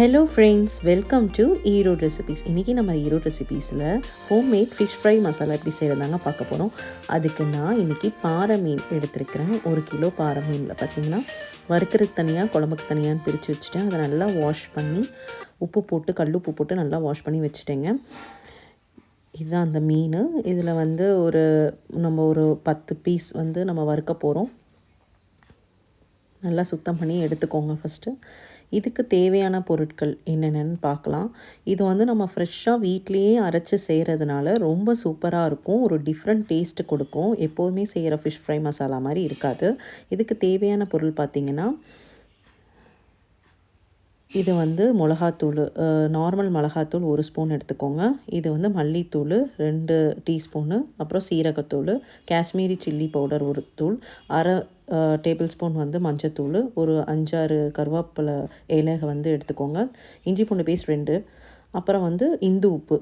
Hello friends welcome to Erode recipes இன்றைக்கி நம்ம ஈரோடு ரெசிபீஸில் ஹோம்மேட் ஃபிஷ் ஃப்ரை மசாலா எப்படி செய்கிறதாங்க பார்க்க போகிறோம் அதுக்கு நான் இன்றைக்கி பாறை மீன் எடுத்திருக்கிறேன். ஒரு கிலோ பாறை மீனில் பார்த்தீங்கன்னா வறுக்கிறதுக்கு தனியாக குழம்புக்கு தனியான்னு பிரித்து வச்சுட்டேன். அதை நல்லா வாஷ் பண்ணி உப்பு போட்டு கல் உப்பு போட்டு நல்லா வாஷ் பண்ணி வச்சுட்டேங்க. இதுதான் அந்த மீன். இதில் வந்து ஒரு நம்ம ஒரு பத்து பீஸ் வந்து நம்ம வறுக்க போகிறோம் நல்லா சுத்தம் பண்ணி எடுத்துக்கோங்க ஃபஸ்ட்டு இதுக்கு தேவையான பொருட்கள் என்னென்னு பார்க்கலாம். இது வந்து நம்ம ஃப்ரெஷ்ஷாக வீட்லேயே அரைச்சி செய்கிறதுனால ரொம்ப சூப்பராக இருக்கும். ஒரு டிஃப்ரெண்ட் டேஸ்ட்டு கொடுக்கும். எப்போதுமே செய்கிற ஃபிஷ் ஃப்ரை மசாலா மாதிரி இருக்காது. இதுக்கு தேவையான பொருள் பார்த்திங்கன்னா இது வந்து மிளகாத்தூள் நார்மல் மிளகாத்தூள் ஒரு ஸ்பூன் எடுத்துக்கோங்க. இது வந்து மல்லித்தூள் ரெண்டு டீஸ்பூனு அப்புறம் சீரகத்தூள் காஷ்மீரி சில்லி பவுடர் ஒரு தூள் அரை டேபிள் ஸ்பூன் வந்து மஞ்சத்தூள் ஒரு அஞ்சாறு கருவேப்பிலை இலைக வந்து எடுத்துக்கோங்க. இஞ்சி பூண்டு பேஸ்ட் ரெண்டு. அப்புறம் வந்து இந்து உப்பு.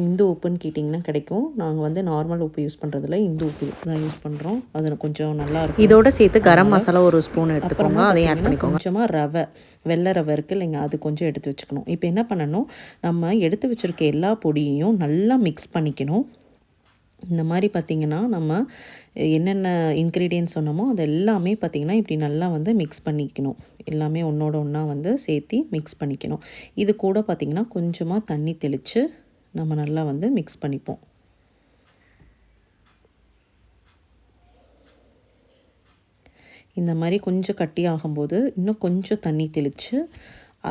இந்து உப்புன்னு கேட்டிங்கன்னா கிடைக்கும். நாங்கள் வந்து நார்மல் உப்பு யூஸ் பண்ணுறதில்ல இந்து உப்பு தான் யூஸ் பண்ணுறோம் அது கொஞ்சம் நல்லா இருக்கும். இதோட சேர்த்து கரம் மசாலா ஒரு ஸ்பூன் எடுத்துக்கோங்க. அதையும் ஆட் பண்ணிக்கோங்க. கொஞ்சமாக ரவை. வெள்ளை ரவை இருக்குது இல்லைங்க? அது கொஞ்சம் எடுத்து வச்சுக்கணும். இப்போ என்ன பண்ணணும்? நம்ம எடுத்து வச்சுருக்க எல்லா பொடியையும் நல்லா மிக்ஸ் பண்ணிக்கணும். இந்த மாதிரி பார்த்திங்கன்னா நம்ம என்னென்ன இன்க்ரீடியன்ஸ் சொன்னோமோ அது எல்லாமே பார்த்திங்கன்னா இப்படி நல்லா வந்து மிக்ஸ் பண்ணிக்கணும். எல்லாமே ஒன்றோட ஒன்றா வந்து சேர்த்தி மிக்ஸ் பண்ணிக்கணும். இது கூட பார்த்திங்கன்னா கொஞ்சமாக தண்ணி தெளித்து நம்ம நல்லா வந்து மிக்ஸ் பண்ணிப்போம். இந்த மாதிரி கொஞ்சம் கட்டி ஆகும்போது இன்னும் கொஞ்சம் தண்ணி தெளித்து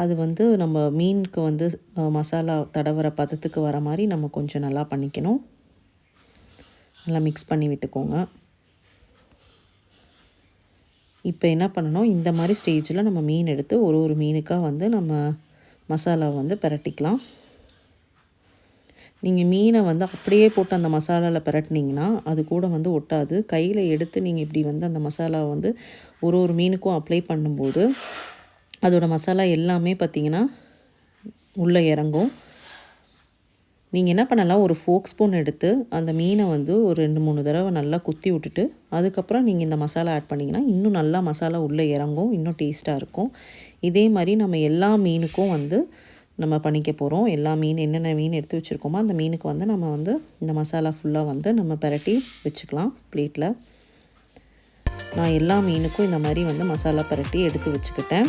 அது வந்து நம்ம மீனுக்கு வந்து மசாலா தடவர பதத்துக்கு வர மாதிரி நம்ம கொஞ்சம் நல்லா பண்ணிக்கணும். நல்லா மிக்ஸ் பண்ணி விட்டுக்கோங்க. இப்போ என்ன பண்ணணும்? இந்த மாதிரி ஸ்டேஜில் நம்ம மீன் எடுத்து ஒரு ஒரு மீனுக்காக வந்து நம்ம மசாலாவை வந்து பிரட்டிக்கலாம். நீங்கள் மீனை வந்து அப்படியே போட்டு அந்த மசாலாவில் பரட்டினீங்கன்னா அது கூட வந்து ஒட்டாது. கையில் எடுத்து நீங்கள் இப்படி வந்து அந்த மசாலாவை வந்து ஒரு ஒரு மீனுக்கும் அப்ளை பண்ணும்போது அதோட மசாலா எல்லாமே பார்த்திங்கன்னா உள்ளே இறங்கும். நீங்கள் என்ன பண்ணலாம் ஒரு ஃபோக் ஸ்பூன் எடுத்து அந்த மீனை வந்து ஒரு ரெண்டு மூணு தடவை நல்லா குத்தி விட்டுட்டு அதுக்கப்புறம் நீங்கள் இந்த மசாலா ஆட் பண்ணிங்கன்னா இன்னும் நல்லா மசாலா உள்ளே இறங்கும் இன்னும் டேஸ்ட்டாக இருக்கும். இதே மாதிரி நம்ம எல்லா மீனுக்கும் வந்து நம்ம பண்ணிக்க போகிறோம் எல்லா மீன் என்னென்ன மீன் எடுத்து வச்சுருக்கோமோ அந்த மீனுக்கு வந்து நம்ம வந்து இந்த மசாலா ஃபுல்லாக வந்து நம்ம பிரட்டி வச்சுக்கலாம் பிளேட்டில் நான் எல்லா மீனுக்கும் இந்த மாதிரி வந்து மசாலா பிரட்டி எடுத்து வச்சுக்கிட்டேன்.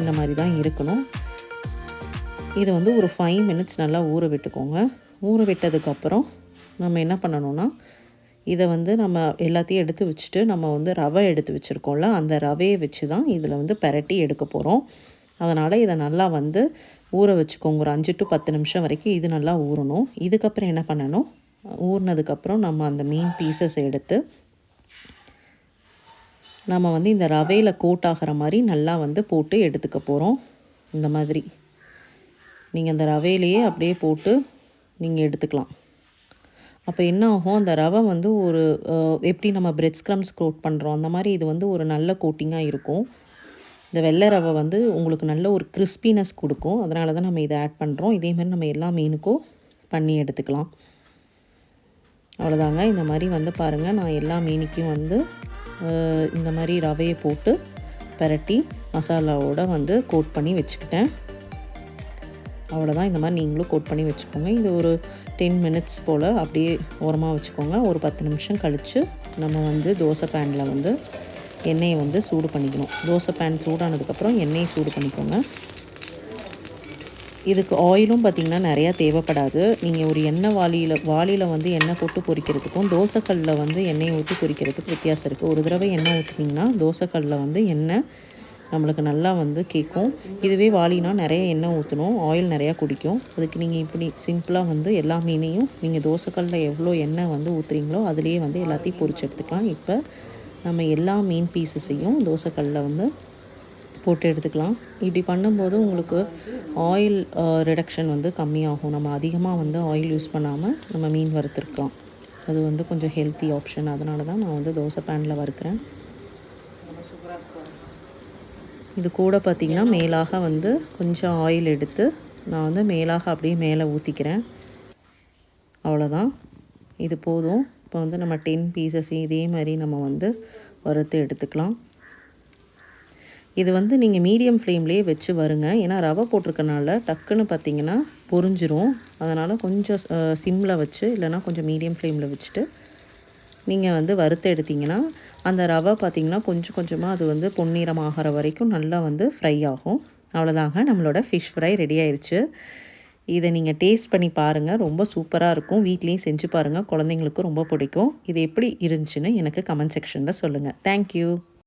இந்த மாதிரி தான் இருக்கணும். இது வந்து ஒரு ஃபைவ் மினிட்ஸ் நல்லா ஊற விட்டுக்கோங்க. ஊற விட்டதுக்கப்புறம் நம்ம என்ன பண்ணணும்னா இதை வந்து நம்ம எல்லாத்தையும் எடுத்து வச்சுட்டு நம்ம வந்து ரவை எடுத்து வச்சுருக்கோம்ல அந்த ரவையை வச்சு தான் இதில் வந்து பெரட்டி எடுக்க போகிறோம் அதனால் இதை நல்லா வந்து ஊற வச்சுக்கோங்க. ஒரு அஞ்சு டு பத்து நிமிஷம் வரைக்கும் இது நல்லா ஊறணும். இதுக்கப்புறம் என்ன பண்ணணும்? ஊறினதுக்கப்புறம் நம்ம அந்த மீன் பீசஸ் எடுத்து நம்ம வந்து இந்த ரவையில் கோட் ஆகிற மாதிரி நல்லா வந்து போட்டு எடுத்துக்க போகிறோம் இந்த மாதிரி. நீங்கள் அந்த ரவையிலேயே அப்படியே போட்டு நீங்கள் எடுத்துக்கலாம். அப்போ என்ன ஆகும்? அந்த ரவை வந்து ஒரு எப்படி நம்ம பிரெட் ஸ்க்ரம்ஸ் கோட் பண்ணுறோம் அந்த மாதிரி இது வந்து ஒரு நல்ல கோட்டிங்காக இருக்கும். இந்த வெள்ளை ரவை வந்து உங்களுக்கு நல்ல ஒரு கிறிஸ்பினஸ் கொடுக்கும். அதனால தான் நம்ம இதை ஆட் பண்ணுறோம் இதே மாதிரி நம்ம எல்லா மீனுக்கும் பண்ணி எடுத்துக்கலாம். அவ்வளோதாங்க. இந்த மாதிரி வந்து பாருங்கள் நான் எல்லா மீனுக்கும் வந்து இந்த மாதிரி ரவையை போட்டு பிரட்டி மசாலாவோடு வந்து கோட் பண்ணி வச்சுக்கிட்டேன். அவ்வளோதான் இந்த மாதிரி நீங்களும் கோட் பண்ணி வச்சுக்கோங்க. இது ஒரு டென் மினிட்ஸ் போல் அப்படியே ஓரமாக வச்சுக்கோங்க. ஒரு பத்து நிமிஷம் கழித்து நம்ம வந்து தோசை பேனில் வந்து எண்ணெயை வந்து சூடு பண்ணிக்கணும். தோசை பேன் சூடானதுக்கப்புறம் எண்ணெயை சூடு பண்ணிக்கோங்க. இதுக்கு ஆயிலும் பார்த்திங்கன்னா நிறையா தேவைப்படாது. நீங்கள் ஒரு எண்ணெய் வாளியில் வாளியில் வந்து எண்ணெய் போட்டு பொரிக்கிறதுக்கும் தோசைக்கல்லில் வந்து எண்ணெயை ஊற்றி பொரிக்கிறதுக்கு வித்தியாசம் இருக்குது ஒரு தடவை எண்ணெய் ஊற்றிட்டிங்கன்னா தோசைக்கல்லில் வந்து எண்ணெய் நம்மளுக்கு நல்லா வந்து கேட்கும் இதுவே வாளினா நிறைய எண்ணெய் ஊற்றணும் ஆயில் நிறையா குடிக்கும். அதுக்கு நீங்கள் இப்படி சிம்பிளாக வந்து எல்லா மீனையும் நீங்கள் தோசைக்கல்லில் எவ்வளோ எண்ணெய் வந்து ஊற்றுறீங்களோ அதுலேயே வந்து எல்லாத்தையும் பொறிச்சு எடுத்துக்கலாம். இப்போ நம்ம எல்லா மீன் பீசஸையும் தோசைக்கல்லில் வந்து போட்டு எடுத்துக்கலாம். இப்படி பண்ணும்போது உங்களுக்கு ஆயில் ரிடக்ஷன் வந்து கம்மியாகும். நம்ம அதிகமாக வந்து ஆயில் யூஸ் பண்ணாமல் நம்ம மீன் வறுத்துருக்கலாம். அது வந்து கொஞ்சம் ஹெல்த்தி ஆப்ஷன் அதனால தான் நான் வந்து தோசை பேனில் வறுக்கிறேன். இது கூட பார்த்திங்கன்னா மேலாக வந்து கொஞ்சம் ஆயில் எடுத்து நான் வந்து மேலாக அப்படியே மேலே ஊற்றிக்கிறேன் அவ்வளோதான் இது போதும். இப்போ வந்து நம்ம டென் பீசஸ் இதே மாதிரி நம்ம வந்து வறுத்து எடுத்துக்கலாம். இது வந்து நீங்கள் மீடியம் ஃப்ளேம்லேயே வச்சு வருங்க. ஏன்னா ரவை போட்டிருக்கனால டக்குன்னு பார்த்தீங்கன்னா பொறிஞ்சிரும் அதனால் கொஞ்சம் சிம்மில் வச்சு இல்லைன்னா கொஞ்சம் மீடியம் ஃப்ளேமில் வச்சுட்டு நீங்கள் வந்து வறுத்து எடுத்திங்கன்னா அந்த ரவை பார்த்திங்கன்னா கொஞ்சம் கொஞ்சமாக அது வந்து பொன்னிறம் ஆகிற வரைக்கும் நல்லா வந்து ஃப்ரை ஆகும். அவ்வளோதாங்க நம்மளோட ஃபிஷ் ஃப்ரை ரெடி ஆயிடுச்சு இதை நீங்கள் டேஸ்ட் பண்ணி பாருங்கள் ரொம்ப சூப்பராக இருக்கும். வீட்லேயும் செஞ்சு பாருங்கள் குழந்தைங்களுக்கும் ரொம்ப பிடிக்கும். இது எப்படி இருந்துச்சுன்னு எனக்கு கமெண்ட் செக்ஷனில் சொல்லுங்கள் தேங்க்யூ